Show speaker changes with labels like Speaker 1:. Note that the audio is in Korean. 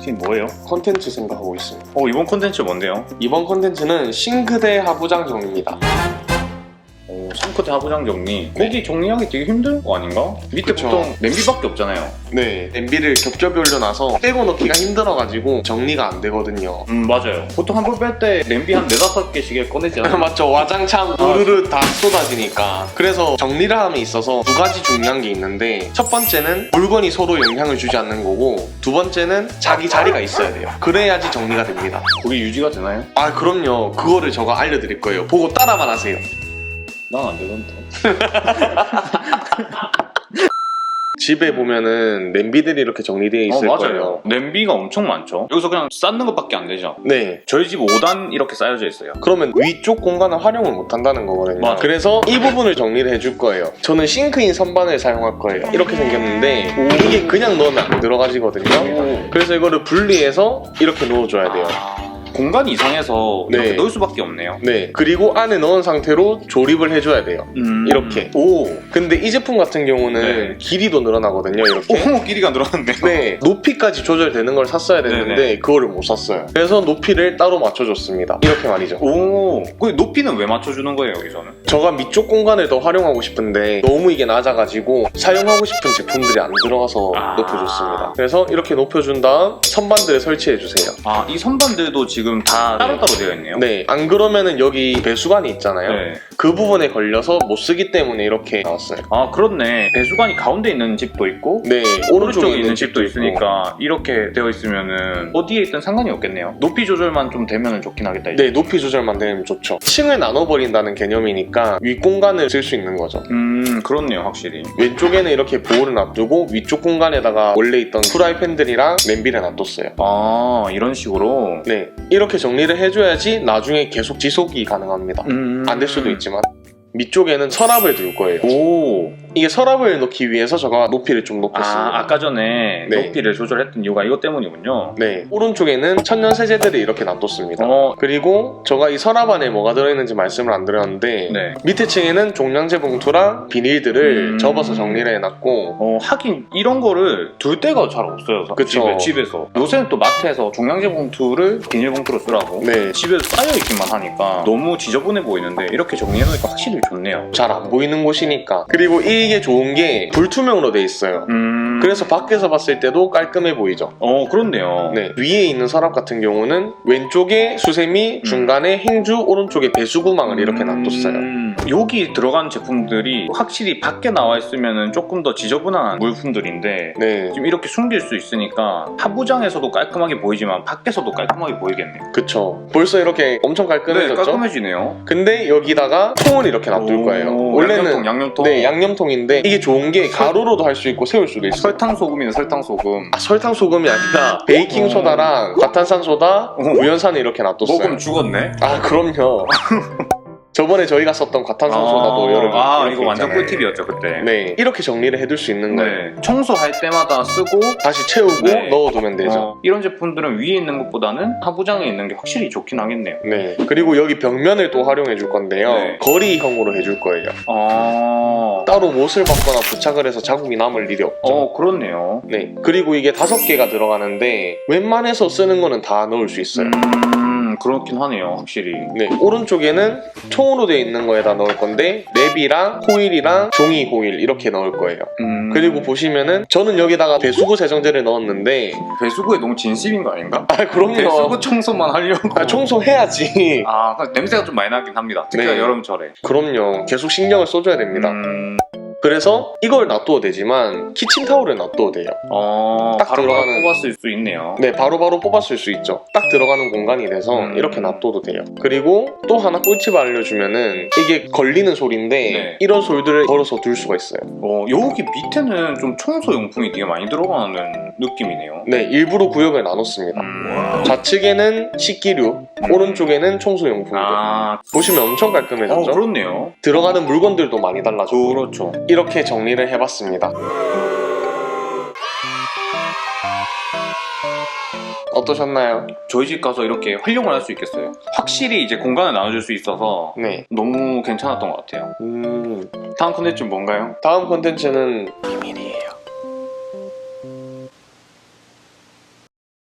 Speaker 1: 지금 뭐예요?
Speaker 2: 컨텐츠 생각하고 있습니다.
Speaker 1: 어 이번 콘텐츠 뭔데요?
Speaker 2: 이번 컨텐츠는 싱크대 하부장 정리입니다.
Speaker 1: 오 싱크대 하부장 정리 거기 정리하기 되게 힘든 거 아닌가? 밑에
Speaker 2: 그쵸.
Speaker 1: 보통 냄비밖에 없잖아요
Speaker 2: 네, 냄비를 겹겹이 올려놔서 빼고 넣기가 힘들어가지고 정리가 안 되거든요.
Speaker 1: 음 맞아요 보통 한번뺄때 냄비 한 네다섯 개씩 꺼내잖아요
Speaker 2: 맞죠. 와장창 우르르 다 쏟아지니까. 그래서 정리를 함에 있어서 두 가지 중요한 게 있는데 첫 번째는 물건이 서로 영향을 주지 않는 거고 두 번째는 자기 자리가 있어야 돼요. 그래야지 정리가 됩니다.
Speaker 1: 그게 유지가 되나요?
Speaker 2: 아 그럼요. 그거를 제가 알려드릴 거예요. 보고 따라만 하세요.
Speaker 1: 난 안 되던데
Speaker 2: 집에 보면은 냄비들이 이렇게 정리되어 있을
Speaker 1: 어
Speaker 2: 거예요.
Speaker 1: 맞아요 냄비가 엄청 많죠 여기서 그냥 쌓는 것밖에 안 되죠
Speaker 2: 네.
Speaker 1: 저희 집 5단 이렇게 쌓여져 있어요
Speaker 2: 그러면 위쪽 공간을 활용을 못 한다는 거거든요.
Speaker 1: 맞아요.
Speaker 2: 그래서 이 부분을 정리를 해줄 거예요. 저는 싱크인 선반을 사용할 거예요. 이렇게 생겼는데 이게 그냥 넣으면 안 들어가지거든요. 그래서 이거를 분리해서 이렇게 넣어줘야 돼요.
Speaker 1: 아, 공간이 이상해서 이렇게
Speaker 2: 네.
Speaker 1: 넣을 수밖에 없네요
Speaker 2: 네. 그리고 안에 넣은 상태로 조립을 해줘야 돼요.
Speaker 1: 음.
Speaker 2: 이렇게.
Speaker 1: 오
Speaker 2: 근데 이 제품 같은 경우는
Speaker 1: 네.
Speaker 2: 길이도 늘어나거든요. 이렇게.
Speaker 1: 오, 길이가 늘어났네요.
Speaker 2: 네, 높이까지 조절되는 걸 샀어야 됐는데
Speaker 1: 네네.
Speaker 2: 그거를 못 샀어요. 그래서 높이를 따로 맞춰줬습니다. 이렇게 말이죠.
Speaker 1: 오, 그 높이는 왜 맞춰주는 거예요, 여기서는?
Speaker 2: 저가 밑쪽 공간을 더 활용하고 싶은데 너무 이게 낮아가지고 사용하고 싶은 제품들이 안 들어가서
Speaker 1: 아.
Speaker 2: 높여줬습니다. 그래서 이렇게 높여준 다음 선반들을 설치해주세요.
Speaker 1: 아, 이 선반들도 지금 다 따로따로 되어 있네요.
Speaker 2: 네, 안 그러면은 여기 배수관이 있잖아요.
Speaker 1: 네.
Speaker 2: 그 부분에 걸려서 못 쓰기 때문에 이렇게 나왔어요.
Speaker 1: 아, 그렇네. 배수관이 가운데 있는 집도 있고,
Speaker 2: 네,
Speaker 1: 오른쪽에 있는 집도
Speaker 2: 있고.
Speaker 1: 있으니까 이렇게 되어 있으면은 어디에 있든 상관이 없겠네요. 높이 조절만 좀 되면 좋긴 하겠다. 이제.
Speaker 2: 네, 높이 조절만 되면 좋죠. 층을 나눠버린다는 개념이니까 윗 공간을 쓸 수 있는 거죠.
Speaker 1: 음, 그렇네요, 확실히.
Speaker 2: 왼쪽에는 이렇게 보호를 놔두고 위쪽 공간에다가 원래 있던 프라이팬들이랑 냄비를 놔뒀어요.
Speaker 1: 아, 이런 식으로.
Speaker 2: 네, 이렇게 정리를 해줘야지 나중에 계속 지속이 가능합니다.
Speaker 1: 음.
Speaker 2: 안 될 수도 있지만 밑쪽에는 서랍을 둘 거예요.
Speaker 1: 오.
Speaker 2: 이게 서랍을 넣기 위해서 제가 높이를 좀 높였습니다.
Speaker 1: 아, 아까 전에
Speaker 2: 네.
Speaker 1: 높이를 조절했던 이유가 이것 때문이군요.
Speaker 2: 네, 오른쪽에는 천연 세제들을 이렇게 놔뒀습니다.
Speaker 1: 어,
Speaker 2: 그리고 제가 이 서랍 안에 뭐가 들어있는지 말씀을 안 드렸는데
Speaker 1: 네.
Speaker 2: 밑에 층에는 종량제 봉투랑 비닐들을
Speaker 1: 음.
Speaker 2: 접어서 정리를 해놨고
Speaker 1: 어, 하긴 이런 거를 둘 데가 잘 없어요. 사-
Speaker 2: 그쵸.
Speaker 1: 집에, 집에서. 요새는 또 마트에서 종량제 봉투를 비닐봉투로 쓰라고.
Speaker 2: 네,
Speaker 1: 집에서 쌓여있기만 하니까 너무 지저분해 보이는데 이렇게 정리해놓으니까 확실히 좋네요.
Speaker 2: 잘 안 보이는 곳이니까 그리고 이게 좋은 게 불투명으로 돼 있어요.
Speaker 1: 음.
Speaker 2: 그래서 밖에서 봤을 때도 깔끔해 보이죠.
Speaker 1: 어, 그렇네요.
Speaker 2: 네, 위에 있는 서랍 같은 경우는 왼쪽에 수세미,
Speaker 1: 음.
Speaker 2: 중간에 행주, 오른쪽에 배수구망을 이렇게 놔뒀어요.
Speaker 1: 음, 여기 들어간 제품들이 확실히 밖에 나와 있으면 조금 더 지저분한 물품들인데
Speaker 2: 네,
Speaker 1: 지금 이렇게 숨길 수 있으니까 하부장에서도 깔끔하게 보이지만 밖에서도 깔끔하게 보이겠네요.
Speaker 2: 그쵸. 벌써 이렇게 엄청
Speaker 1: 네,
Speaker 2: 깔끔해졌죠?
Speaker 1: 깔끔해지네요.
Speaker 2: 근데 여기다가 통을 이렇게 놔둘 거예요.
Speaker 1: 오,
Speaker 2: 원래는
Speaker 1: 양념통, 양념통.
Speaker 2: 네, 양념통 인데 이게 좋은 게 가루로도 할 수 있고 세울 수도 있어요.
Speaker 1: 설탕 소금이네 설탕 소금.
Speaker 2: 아, 설탕 소금이 아니라 베이킹 소다랑 과탄산 소다,
Speaker 1: 어.
Speaker 2: 우연산을 이렇게 놔뒀어요.
Speaker 1: 먹으면 죽었네.
Speaker 2: 아 그럼요. 저번에 저희가 썼던 과탄산 소다도 여러분
Speaker 1: 아 이거 완전
Speaker 2: 있잖아요.
Speaker 1: 꿀팁이었죠 그때.
Speaker 2: 네, 이렇게 정리를 해둘 수 있는 거예요.
Speaker 1: 네. 청소할 때마다 쓰고
Speaker 2: 다시 채우고
Speaker 1: 네.
Speaker 2: 넣어두면 되죠.
Speaker 1: 어, 이런 제품들은 위에 있는 것보다는 하부장에 있는 게 확실히 좋긴 하겠네요.
Speaker 2: 네. 그리고 여기 벽면을 또 활용해 줄 건데요.
Speaker 1: 네.
Speaker 2: 거리형으로 해줄 거예요.
Speaker 1: 아,
Speaker 2: 따로 못을 받거나 부착을 해서 자국이 남을 일이 없죠.
Speaker 1: 어 그렇네요.
Speaker 2: 네. 그리고 이게 다섯 개가 들어가는데 웬만해서 쓰는 거는 다 넣을 수 있어요.
Speaker 1: 음 그렇긴 하네요 확실히.
Speaker 2: 네. 오른쪽에는 통으로 되어 있는 거에다 넣을 건데 랩이랑 호일이랑 종이 호일 이렇게 넣을 거예요.
Speaker 1: 음,
Speaker 2: 그리고 보시면은 저는 여기다가 배수구 세정제를 넣었는데
Speaker 1: 배수구에 너무 진심인 거 아닌가?
Speaker 2: 아 그럼요.
Speaker 1: 배수구 청소만 하려고.
Speaker 2: 아, 청소해야지.
Speaker 1: 아, 그 냄새가 좀 많이 나긴 합니다. 특히
Speaker 2: 네.
Speaker 1: 여름철에.
Speaker 2: 그럼요. 계속 신경을 써줘야 됩니다.
Speaker 1: 음,
Speaker 2: 그래서 이걸 놔둬도 되지만 키친타올을 놔둬도 돼요.
Speaker 1: 어,
Speaker 2: 딱
Speaker 1: 바로
Speaker 2: 들어가는-
Speaker 1: 뽑았을 수 있네요.
Speaker 2: 네, 바로바로 뽑았을 수 있죠. 딱 들어가는 공간이 돼서
Speaker 1: 음.
Speaker 2: 이렇게 놔둬도 돼요. 그리고 또 하나 꿀팁 알려주면은 이게 걸리는 소리인데
Speaker 1: 네.
Speaker 2: 이런 솔들을 걸어서 둘 수가 있어요.
Speaker 1: 어, 여기 밑에는 좀 청소 용품이 되게 많이 들어가는 느낌이네요.
Speaker 2: 네, 일부러 구역을 나눴습니다.
Speaker 1: 음,
Speaker 2: 좌측에는 식기류,
Speaker 1: 음.
Speaker 2: 오른쪽에는 청소용품들.
Speaker 1: 아,
Speaker 2: 보시면 엄청
Speaker 1: 어,
Speaker 2: 깔끔해졌죠?
Speaker 1: 그렇네요.
Speaker 2: 들어가는 물건들도 많이 달라졌고
Speaker 1: 그렇죠.
Speaker 2: 이렇게 정리를 해봤습니다. 어떠셨나요?
Speaker 1: 저희 집 가서 이렇게 활용을 할 수 있겠어요. 확실히 이제 공간을 나눠줄 수 있어서
Speaker 2: 네.
Speaker 1: 너무 괜찮았던 것 같아요.
Speaker 2: 음,
Speaker 1: 다음 컨텐츠 뭔가요?
Speaker 2: 다음 콘텐츠는 비밀이에요.